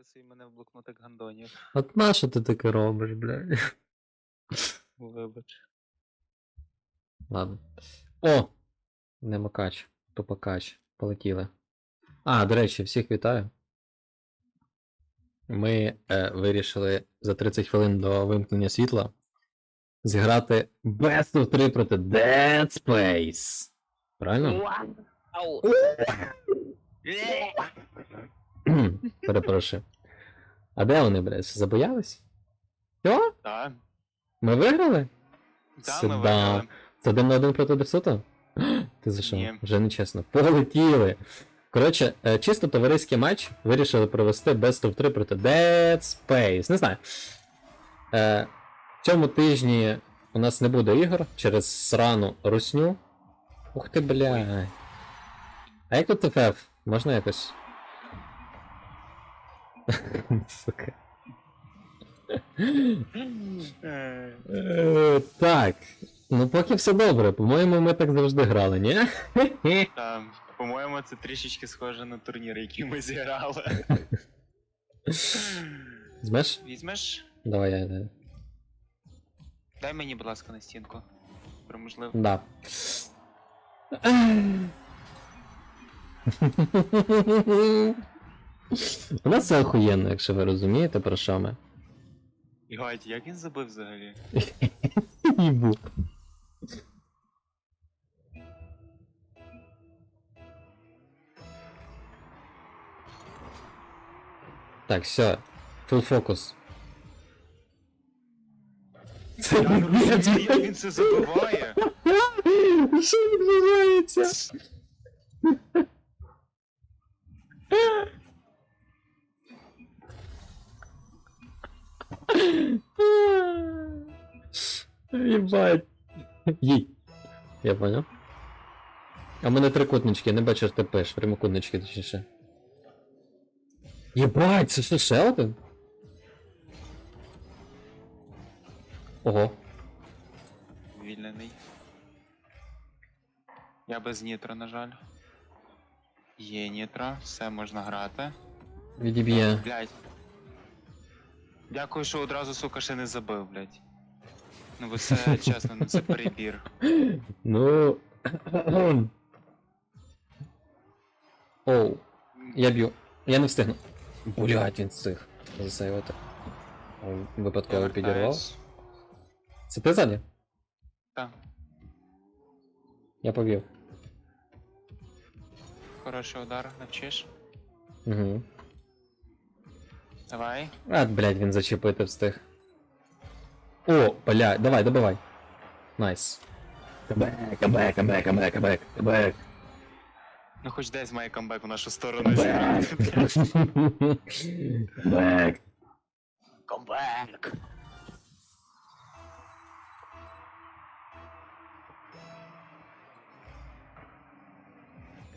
Записуй мене в блокнотик гандонів. От нащо ти таке робиш, блядь? Вибач. Ладно. О! Не макач, тупакач. Полетіли. А, до речі, всіх вітаю. Ми е, вирішили за 30 хвилин до вимкнення світла зіграти Best of 3 проти Dead Space. Правильно? Кхм, Перепрошую. А де вони, блядь? Забоялись? Що? Так. Ми виграли? Та, Сюда. ми виграли. Це один на один проти Дерсута? Ти за що? Ні. Вже нечесно. Полетіли. Коротше, е, чисто товариський матч вирішили провести Best of 3 проти Dead Space. Не знаю. Е, в цьому тижні у нас не буде ігор через срану русню. Ух ти, бля. А як тут FF? Можна якось? Сука. Е, Так. Ну поки все добре. По-моєму, ми так завжди грали, ні? Та, по-моєму, це трішечки схоже на турнір, який ми зіграли. Змеш? Візьмеш? Давай я. Дай мені, будь ласка, на стінку. Про можливо. Да. У нас все охуєнно, якщо ви розумієте, про що ми. І Гать, як він забив взагалі? Їбу. Так, все. Full фокус. Це Я не розумію, як він це забиває. Що відбувається? Єбать. Їй. Я понял. А в мене трикутнички, не бачиш ти пиш, прямокутнички точніше. Єбать, це що ще один? Ого. Вільнений. Я без нітро, на жаль. Є нітро, все можна грати. Відіб'є. Блять. Дякую, що одразу, сука, ще не забив, блять. Ну бо це чесно, ну це перебір. Ну. Оу. Я б'ю. Я не встигну. Блять, він встиг. Засейвити. О, Випадково підірвав. вертаюсь. Це ти ззаді? Так, Я повів. хороший удар, навчиш. Угу. Давай. А, блядь, він зачепити встиг. О, бля, давай, добивай. Найс. Кабек, кабек, кабек, кабек, кабек, кабек. Ну хоч десь має камбек в нашу сторону зіграти. Кабек. Камбек!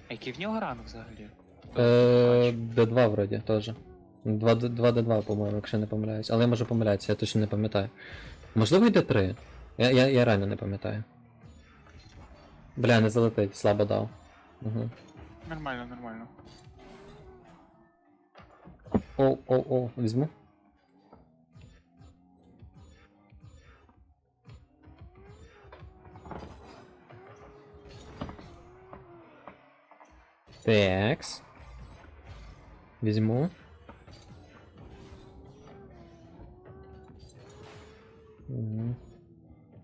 Який в нього ранг взагалі? Е, Д2 вроді теж. 2D2, по-моєму, якщо не помиляюсь. Але я можу помилятися, я точно не пам'ятаю. Можливо, і Д3. Я, я, я реально не пам'ятаю. Бля, не залетить, слабо дав. Угу. Нормально, нормально. О, о, о, візьму. Такс. Візьму.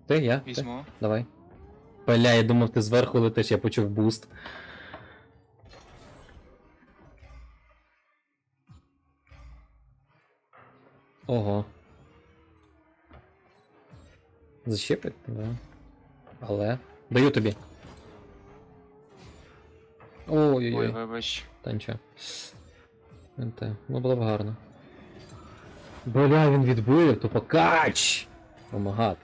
Ти, я? Ти? Давай. Бля, я думав, ти зверху летиш, я почув буст. Ого. Защепить? Да. Але. Даю тобі. Ой, Ой-ой-ой. вибач. Та нічого. НТ. Ну було б гарно. Бля, він відбив, тупо кач! Помагат.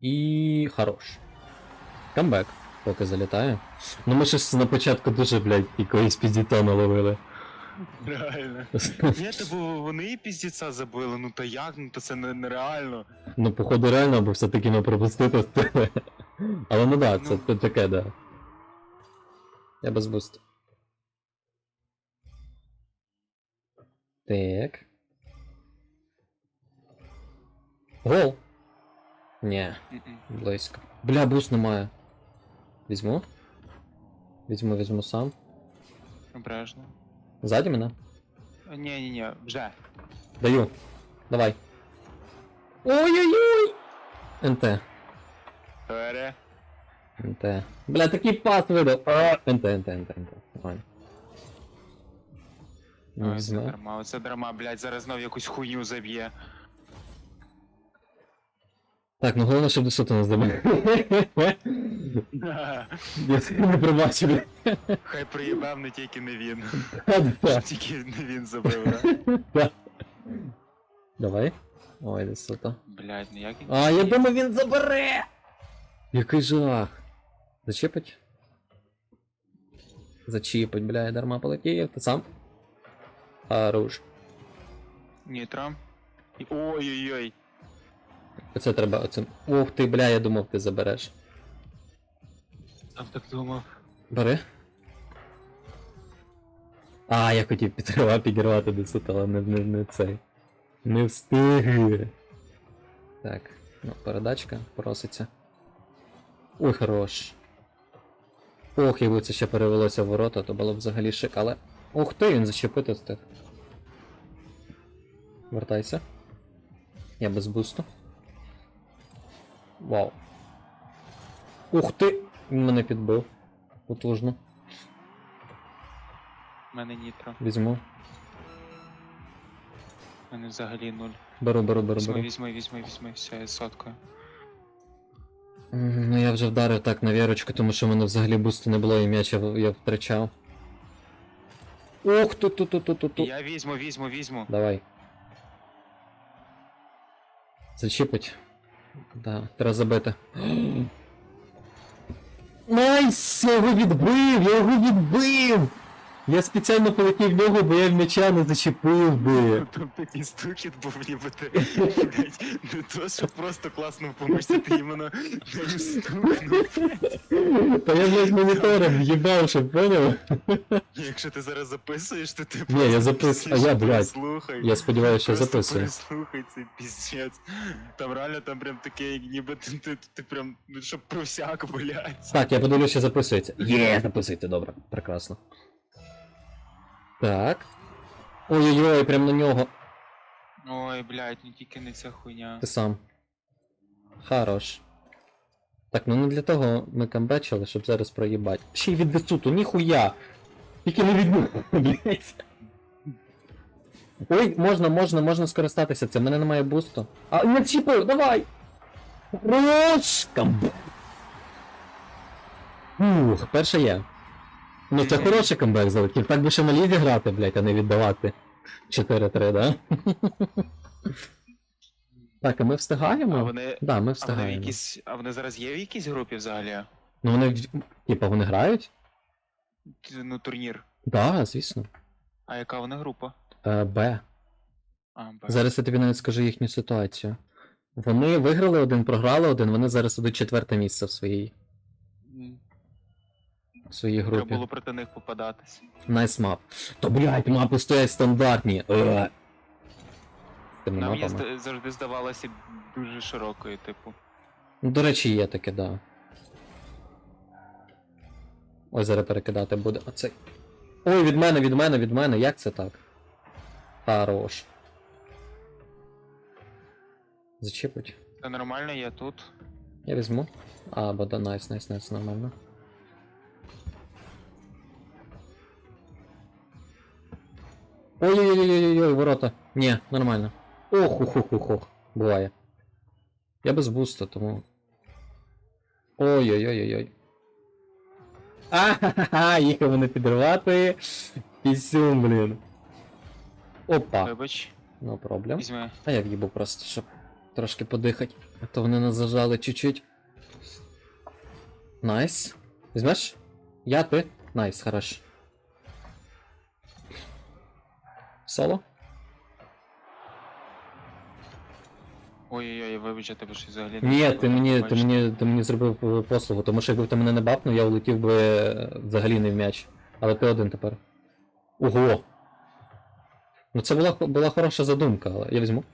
І хорош. Камбек, поки залітає. Ну ми щось на початку дуже, блядь, якоїсь піздітона ловили. Реально. Ні, та бо вони і піздіця забили, ну та як, ну то це не- нереально. Ну, походу, реально, бо все-таки ми пропустити. Але ну да, це Ну. таке, да. Я без бусту. Так. Гол! Ні, Мгм. близько. Бля, буст немає. Візьму. Візьму, візьму сам. Обережно. Ззаді мене? Ні, ні, ні, вже. Даю. Давай. Ой-ой-ой! НТ. Пере. НТ. Бля, такий пас видав. А, НТ, НТ, НТ, НТ. Нормально. Не Ой, це знаю. дарма, оце дарма, блядь, зараз знов якусь хуйню заб'є. Так, ну головне, щоб до суто не здобув. Я це не пробачив. Хай приїбав, не тільки не він. Щоб тільки не він забив, да? Да. Давай. Ой, до суто. Блядь, ну як він. А, я думав, він забере! Який жах. Зачепить? Зачіпить, бля, я дарма полетів. Ти сам? Хорош. Нітро. Ой-ой-ой. Оце треба оцим. Ух ти, бля, я думав, ти забереш. Там так думав. Бери. А, я хотів підривати, підірвати до сута, але не, не, не цей. Не встиг. Так, ну, передачка проситься. Ой, хорош. Ох, якби це ще перевелося в ворота, то було б взагалі шик, але. Ух ти, він зачепити встиг. Вертайся. Я без бусту. Вау. Ух ти! Він мене підбив. Потужно. У мене нітро. Візьму. У мене взагалі нуль. Беру, беру, беру, Візьми, беру. візьми, візьми, візьми, все, я соткою. М, Ну я вже вдарив так на вірочку, тому що в мене взагалі бусту не було і м'яч я, я втрачав. Ух, тут, тут, тут, тут, тут, тут. Я візьму, візьму, візьму. Давай. Зачіпить. Да, треба забити. Найс! Я його відбив! Я його відбив! Я спеціально полетів в нього, бо я в м'яча не зачепив би. Там такий стукіт був, ніби ти не то, що просто класно помочці, ти іменно стукнув. Та я блядь, монітором в'їбав, щоб поняв? Якщо ти зараз записуєш, то ти Ні, я записую, а я, блядь, Слухай. Я сподіваюся, що я записую. переслухай цей піздець. Там реально там прям таке, ніби ти, ти, ти прям, ну щоб про всяк, блядь. Так, я подивлюся, що записується. Є, записуйте, добре. Прекрасно. Так. Ой-ой-ой, прям на нього. Ой, блядь, не тільки не ця хуйня. Ти сам. Хорош. Так, ну не для того ми камбечили, щоб зараз проїбать. Ще й від десуту, ніхуя! Тільки не від блядь. Ой, можна, можна, можна скористатися цим. У мене немає бусту. А, не чіпив, давай! Хорош! Камб... Ух, перше є. Ну це хороший камбек залетів. Так би ще на лізі грати, блядь, а не віддавати. 4-3, да? Так, а ми встигаємо? А вони. Да, ми А вони в якісь. А вони зараз є в якійсь групі взагалі? Ну вони, типа, вони грають? Ну, турнір. Да, звісно. А яка вона група? Е, Б. А, Б. Зараз я тобі навіть скажу їхню ситуацію. Вони виграли один, програли один, вони зараз ідуть четверте місце в своїй, в своїй Треба було проти них попадатись. Найс мап. То блядь, мапи стоять стандартні. Е. З тими Нам є мапами. зда- завжди здавалося дуже широкою, типу. Ну, До речі, є таке, да. Ой, зараз перекидати буде. Оцей. Ой, від мене, від мене, від мене. Як це так? Хорош. Зачіпить. Це нормально, я тут. Я візьму. А, бо да, найс, найс, найс, нормально. Ой-ой-ой-ой-ой, ворота. Ні, нормально. Ох, ух, ух, ух, ух. Буває. Я без буста, тому. Ой-ой-ой-ой-ой. А-ха-ха, їхав мене підривати. Пісюм, блін. Опа. Вибач, No проблем. візьми. А я в'їбу просто, щоб трошки подихати. А то вони нас зажали чуть-чуть. Найс. Візьмеш? Я, ти? Найс, хорош. Соло? Ой-ой-ой, вибач, я тебе щось взагалі Ні, чую, ти мені, ти мені, ти мені зробив послугу, тому що якби ти мене не бапнув, я улетів би взагалі не в м'яч. Але ти один тепер. Ого! Ну це була, була хороша задумка, але я візьму.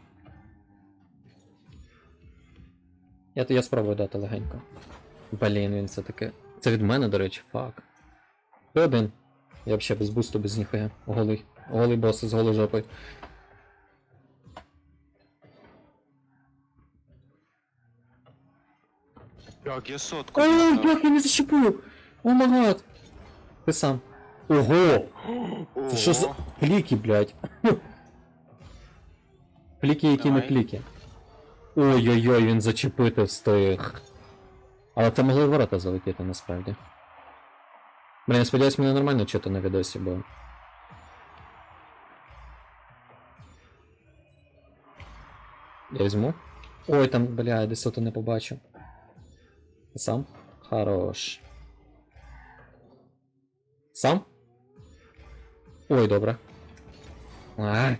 Я, я спробую дати легенько. Блін, він все таки. Це від мене, до речі, фак. Ти один. Я взагалі без бусту, без ніхуя. Голий. Голий бос з голою жопою. Так, я сотку. Дістав. як я не зачепив! О магад! Ти сам. Ого! Це що за пліки, блядь? Пліки, які не Давай. пліки. Ой-ой-ой, він зачепити встиг. Але це могли в ворота залетіти насправді. Блін, я сподіваюсь, мене нормально чути на відосі, бо. Я візьму. Ой, там, бля, десь ото не побачив. Сам? Хорош. Сам? Ой, добре. Ай.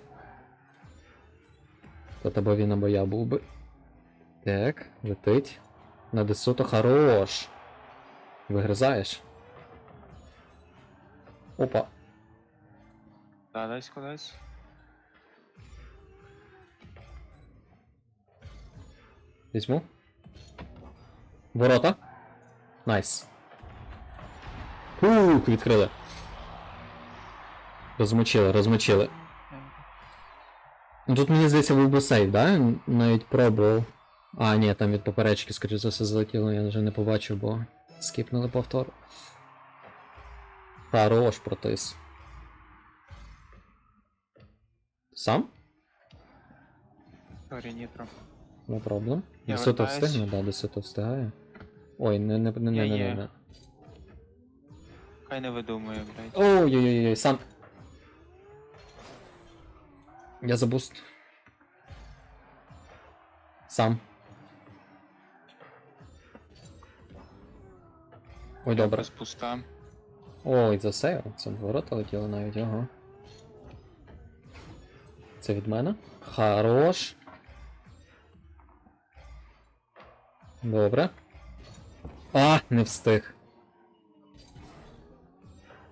Він або я був би. Так, летить. На десото хорош. Вигризаєш. Опа. Да, дай складайся. Візьму. Ворота. Найс. Ух, відкрили. Розмочили, розмочили. Ну тут мені здається був би сейв, да? Навіть пробував. А, ні, там від поперечки, скоріше за все, залетіло, я вже не побачив, бо скіпнули повтор. Хорош, протис. Сам? Сорі, нітро. No problem. Вертаюсь. встигне, да, десято встигає. Ой, не, не, не, не, не, не, не. Хай не видумує, блядь. Ой-ой-ой, сам. Я забуст. Сам. Ой, добре. Пуста. Ой, за сейв. Це ворота летіло навіть, ага. Це від мене. Хорош. Добре. А, не встиг.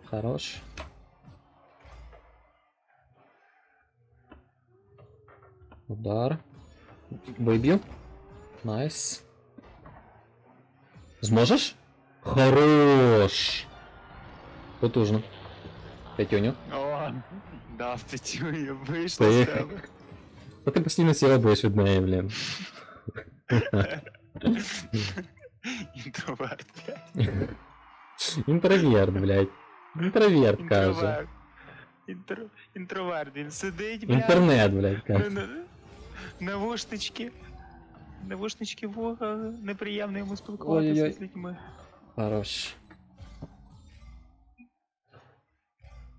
Хорош. Удар. Виб'ю. Найс. Зможеш? Хорош. Потужно. П'ятюню. О, да, в п'ятюню вийшло Ти- з тебе. Та ти постійно сіробуєш від неї, блін. Інтроверт, блядь. Інтроверт, блядь. Інтроверт каже. Інтроверт. Інтро... Інтроверт, він сидить, блядь. Інтернет, блядь, на- каже. на- Навушнички. Навушнички в вуха, неприємно йому спілкуватися Ой-ой-ой. з людьми. Хорош.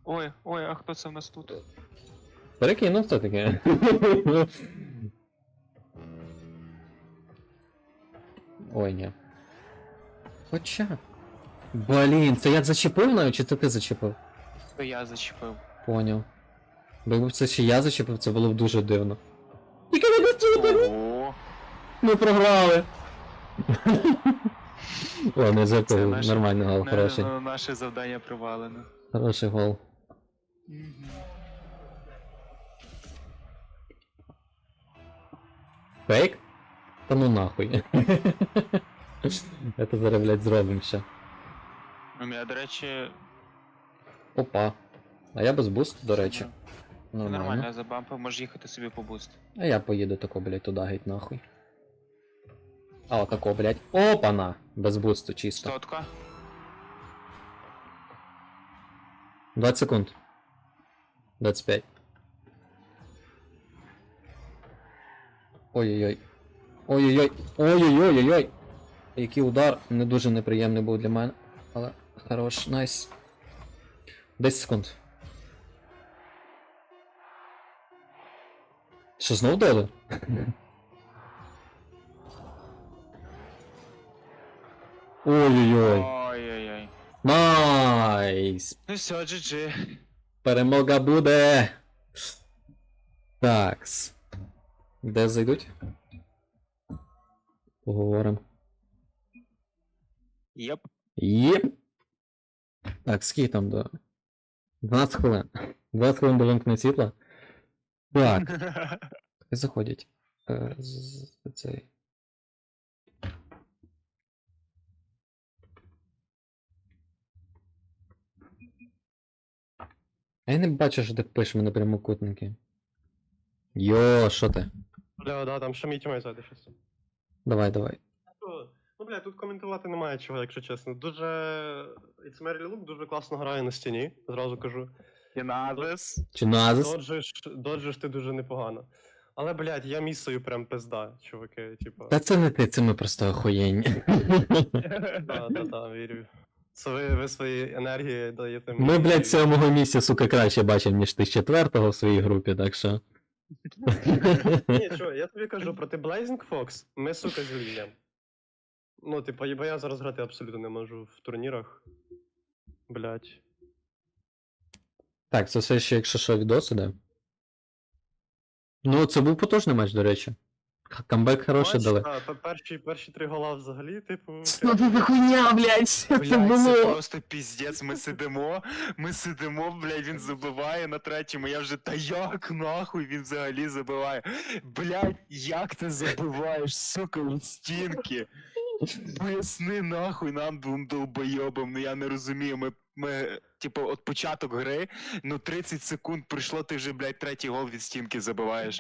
Ой, ой, а хто це в нас тут? Перекинув це таке. Ой, ні. Хоча. Блін, це я зачепив навіть, чи це ти зачепив? То я зачепив. Поняв. Бо якби це ще я зачепив, це було б дуже дивно. Тільки не достійте! Ого. Ми програли! Ладно, я Це жартую, наше- нормальний гол, хороший. ну, Наше завдання провалено. Хороший гол. Мгм. Фейк? Та ну нахуй. Это зараз, блядь, зробимо ще. У мене, до речі, Опа. А я без бусту, до речі. ну, Нормально. нормально, я забампив, можеш їхати собі по буст. А я поїду тако, блядь, туди геть нахуй. А отако, блядь. Опана! Без бусту чисто. Сотка. 20 секунд. 25. Ой-ой-ой. Ой-ой-ой. Ой-ой-ой-ой-ой. Який удар не дуже неприємний був для мене. Але хорош, найс. 10 секунд. Що знов доли? Ой-ой-ой. Ой-ой-ой. Найс. Ну все, GG. Перемога буде. Такс. Де зайдуть? Поговоримо. Єп. Єп. Так, скільки там до. 12 хвилин. 20 хвилин до вимкнення світла. Так, заходять. Е, цей. А я не бачу, що ти пишеш на прямокутники. Йо, що ти? Бля, да, там мій тімей зайде щось. Давай, давай. Ну, бля, тут коментувати немає чого, якщо чесно. Дуже. It's Merry Look дуже класно грає на стіні, зразу кажу. Єназис. Чи? Доджиш, доджиш ти дуже непогано. Але, блядь, я місою прям пизда, чуваки, типа. Та це не ти, це ми просто охуєнь. Да, да, да, вірю. Це ви, ви свої енергії даєте Ми, блядь, сьомого місця, сука, краще бачимо, ніж ти з четвертого в своїй групі, так що. Ні, що, я тобі кажу, проти Blazing Fox ми, сука, зілієм. Ну, типу, бо я зараз грати абсолютно не можу в турнірах. Блять. Так, це все ще, якщо що, відоси, да? Ну, це був потужний матч, до речі. Камбек хороший Матч, дали. та, та перші, перші три гола взагалі, типу. Що це за хуйня, блядь? Що це Блядь, це було? просто піздець, ми сидимо, ми сидимо, блядь, він забиває на третьому, я вже, та як нахуй він взагалі забиває? Блядь, як ти забиваєш, сука, від стінки? Поясни нахуй нам двом долбойобам, ну я не розумію, ми, ми, типу, от початок гри, ну 30 секунд пройшло, ти вже, блядь, третій гол від стінки забиваєш.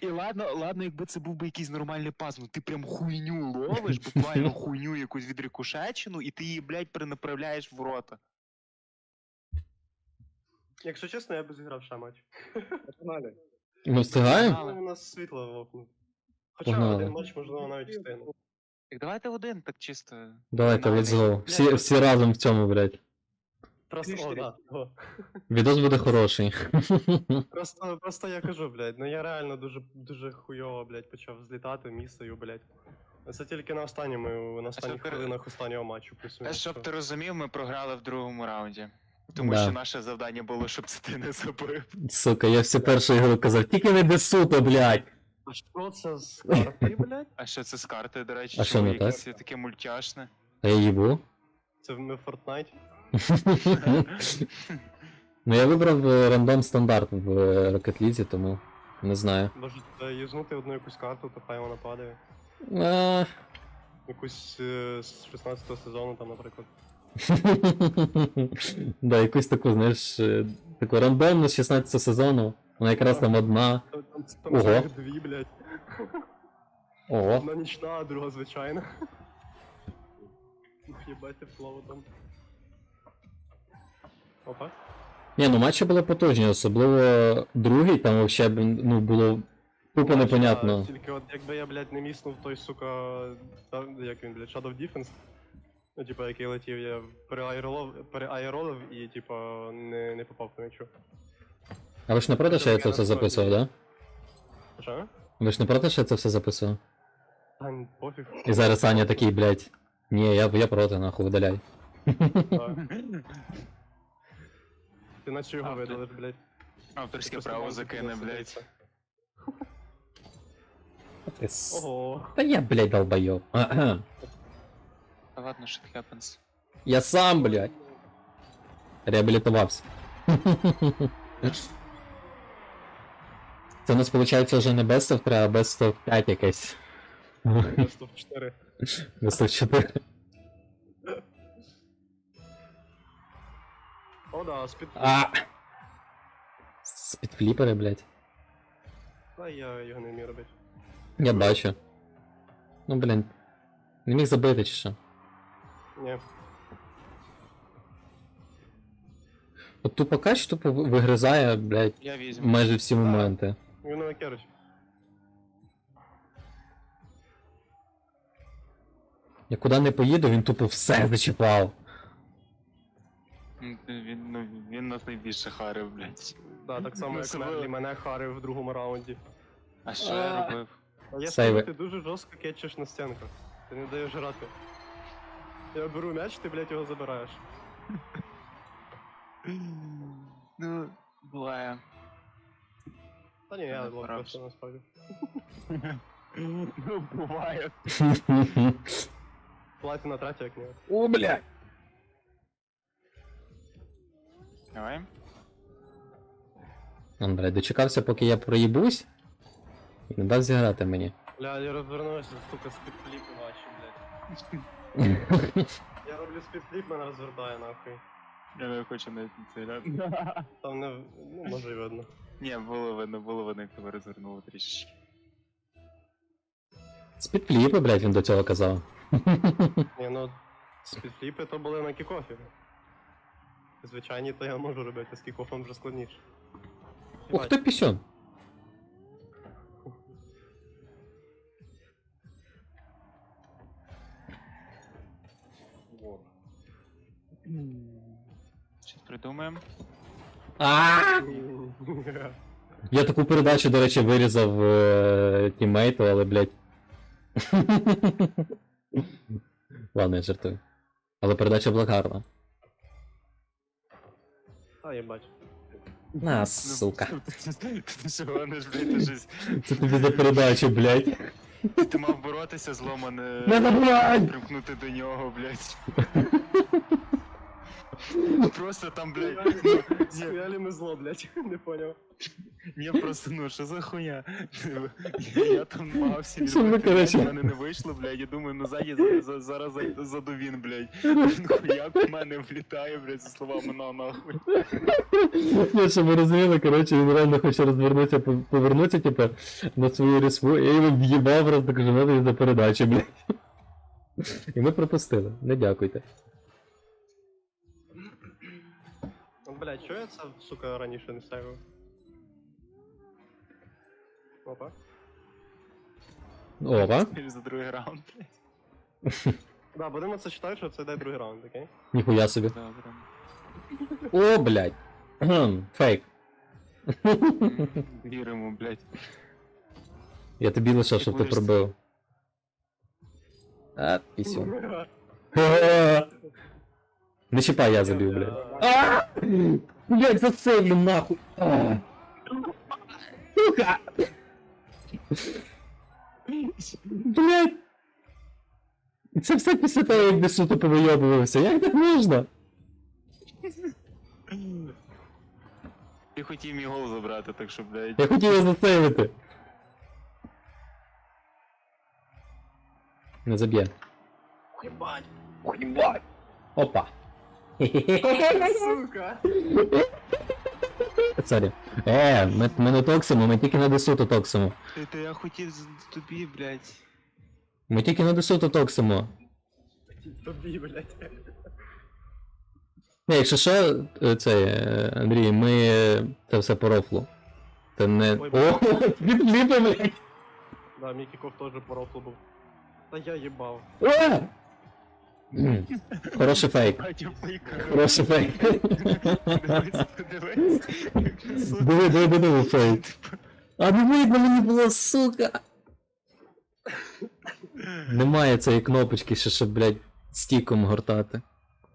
І ладно, ладно, якби це був би якийсь нормальний пас, ну ти прям хуйню ловиш, буквально хуйню якусь відрикошечену, і ти її, блядь, перенаправляєш в рота. Якщо чесно, я би зіграв ще матч. Ми встигаємо? Але- у нас світло вовкнув. Хоча Погнали. один матч, можливо, навіть встигну. Так давайте один, так чисто. Давайте, Фінальний. let's go. Всі, всі разом в цьому, блядь. Просто, о, да, о. Відос буде хороший. Просто, просто я кажу, блядь, ну я реально дуже, дуже хуйово, блядь, почав злітати місою, блядь. Це тільки на останньому, на останніх хвилинах останнього матчу плюс Та щоб ти розумів, ми програли в другому раунді. Тому Да. що наше завдання було, щоб це ти не забив. Сука, я всі першу ігру казав, тільки не десуто, блядь. А що це з карти, блядь? А що це з карти, до речі, А що не якесь таке мультяшне. А я їбу. Це ми в Fortnite? Ну я вибрав е, рандом стандарт в е, Rocket League, тому не знаю. Можете юзнути одну якусь карту, то хай вона падає. А, Якусь е, з 16 сезону, там, наприклад. Да, якусь таку, знаєш, е, таку рандомну з 16 сезону. Вона якраз там одна. Там, там, там Ого. дві, блядь. Ого. Одна нічна, а друга звичайна. Ух, їбайте флоу там. Опа. Ні, ну матчі були потужні, особливо другий, там взагалі ну, було тупо непонятно. Тільки от якби я, блядь, не міснув той, сука, та, як він, блядь, Shadow Defense, ну, типа, який летів, я переаеролов, переаеролив і, типа, не, не попав по м'ячу. А ви ж не проти, що я це все записував, да? Що? Ви ж не проти, що я це все записував? Та ні, пофіг. І зараз Саня такий, блядь. Ні, я, я проти, нахуй, видаляй. Так. Наче його Автор. видалиш, блядь. Авторське Просто право вам закине, блядь. сидиться. Ти с- Ого. Та я, блядь, долбойоб. Ага. Та ладно, shit happens. Я сам, блядь. Реабілітувався. Це у нас виходить вже не Best of 3, а Best of 5 якесь. Просто в 4. Best of 4. О, да, спід... А! Спідфліпери, блядь. Та я його не вмію робити. Я бачу. Ну, блін. Не міг забити чи що. Ні. От тупо кач тупо ви- вигризає, блядь, Я візьму. майже всі моменти. Він не керуть. Я куди не поїду, він тупо все зачіпав. Він, ну, він нас найбільше харив, блядь. Да, так само, як Мерлі мене харив в другому раунді. А що я А. робив? А я Сейви. скажу, ти дуже жорстко кетчиш на стінках. Ти не даєш грати. Я беру м'яч, ти, блядь, його забираєш. Ну, буває. Та ні, я не лох порався. просто насправді. Ну, буває. Платина третя, як не. О, блядь. Давай. Он, блядь, дочекався, поки я проїбусь. І не дав зіграти мені. Бля, я розвернувся, сука, спідфліпи ваші, блядь. Я роблю спідфліп, мене розвертає нахуй. Я не хочу навіть на це глянути. Там не. Ну, може й видно. Ні, було видно, було видно, як тебе розвернуло трішечки. Спідфліпи, блядь, він до цього казав. Ні, ну, спідфліпи то були на кікофі. Звичайні, то я можу робити, а з кікофом вже складніше. Ух ти пісюн. Щось придумаємо. А! Я таку передачу, до речі, вирізав е, тіммейту, але, блядь. Ладно, я жартую. Але передача була гарна. А, я бачу. На, сука. Ти що гониш, блядь, ти щось. Це тобі за передачу, блядь. Ти мав боротися з ломане. Не забувай! Примкнути до нього, блядь. Просто там, блядь. ну, Схуяли ми зло, блядь, не поняв. Ні, просто ну що за хуйня? Я, я там намагався Що ви, в мене не вийшло, блядь, я думаю, ну ззаді за- за- зараз заду він, блядь. Він хуяк в мене влітає, блядь, зі словами на нахуй. Ну, щоб ви розуміли, коротше, він реально хоче розвернутися, повернутися, типу, на свою респу, я його в'їбав просто кажу, надо за передачу, блядь. І ми пропустили. Не дякуйте. Ну, блядь, що я це, сука, раніше не ставив? Опа. Опа. За другий раунд, блядь. Да, будемо це читати, що це йде другий раунд, окей? Ніхуя собі. Добре. О, блядь. Кхм, Фейк. М, Віримо, блядь. Я тобі лише, щоб ти будеш- пробив. А, пісю. Не чіпай, я забив, блядь. А! Блядь, засейвлю нахуй. А. Сука! Блядь! Це все після того, як Десуто повийобувався. Як так можна? Ти хотів мій гол забрати, так що, блядь. Я хотів його засейвити. Не заб'є. Єбать! Ебать! Опа. Сука! Сорі. Е, ми, ми не токсимо, ми тільки на десуту токсимо. Ти- Ти я хотів з- тобі, блядь. Ми тільки на десуту токсимо. Тобі, блядь. Не, якщо що, е, це, е, Андрій, ми е, це все по рофлу. Це не. Ой, О, відліпи, блядь! Да, мій кіков теж по рофлу був. Та я їбав. О! Хороший фейк. Хороший фейк. Диви, диви, диви, фейк. А не видно мені було, сука! Немає цієї кнопочки, ще щоб, блядь, стіком гортати.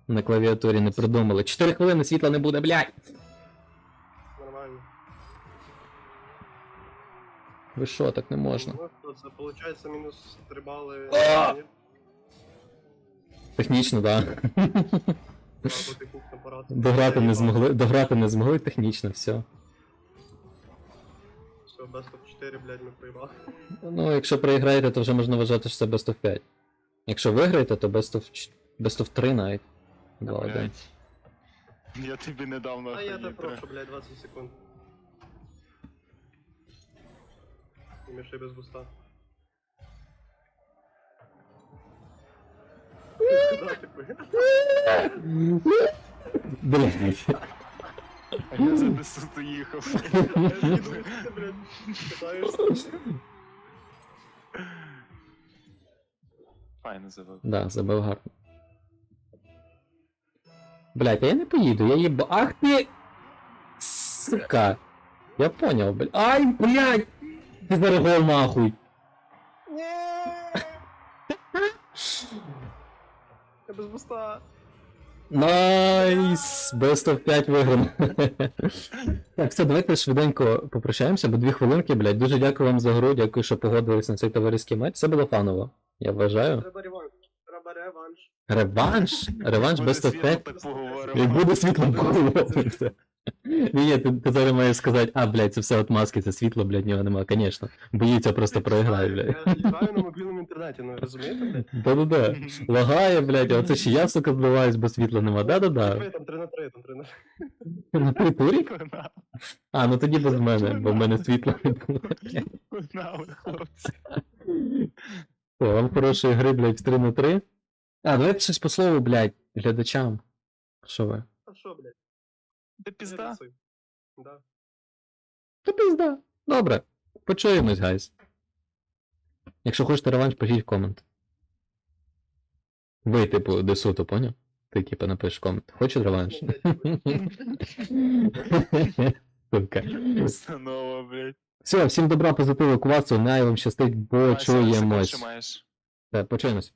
На клавіатурі не придумали. 4 хвилини світла не буде, блядь! Нормально. Ви що, так не можна? Це виходить мінус 3 бали. А! Технічно, так. Дограти не змогли, дограти не змогли технічно, все. Все, best of 4, блядь, ми проїбали. Ну, якщо проіграєте, то вже можна вважати, що це best of 5. Якщо виграєте, то best of, ч- best of 3 навіть. Два, один. Блядь. Я тобі не дав А я тебе літра. прошу, блядь, 20 секунд. І мішай без буста. Блядь. А я за десяту їхав. Файно забив. Да, забив гарно. Блять, а я не поїду, я їба. Ах ти! Сука! Я понял, блядь. Ай, блядь! Ти зараз нахуй! Я без буста. Найс! Best of 5 виграно. так, все, давайте швиденько попрощаємося, бо дві хвилинки, блядь. Дуже дякую вам за гру, дякую, що погодились на цей товариський матч. Це було фаново, я вважаю. Треба реванш. Треба реванш. Реванш? Реванш Best of 5? так поговоримо. Як буде світло, поговоримо. Ні, ні, ти, ти зараз маєш сказати, а, блядь, це все от маски, це світло, блядь, нього нема, звісно. Боїться, просто проіграє, блядь. Я граю на мобільному інтернеті, ну розумієте, блядь? Да-да-да. Лагає, блядь, а оце ще я, сука, збиваюсь, бо світла нема. Да-да-да. Там 3 на 3, там 3 на 3. На три турі? А, ну тоді без мене, бо в мене світло не було. вона, хлопці. О, вам хорошої гри, блядь, в 3 на 3. А, давайте щось по слову, блядь, глядачам. Що ви? А що, блядь? Та пізда. Да. Та пизда. Добре. Почуємось, гайс. Якщо хочете реванш, пишіть в комент. Ви, типу, десуту, поняв? Ти, типу, напишеш в комент. Хочеш реванш? Сука. Установа, блядь. Все, всім добра, позитиву, квасу, най вам щастить, почуємось. що? Так, почуємось.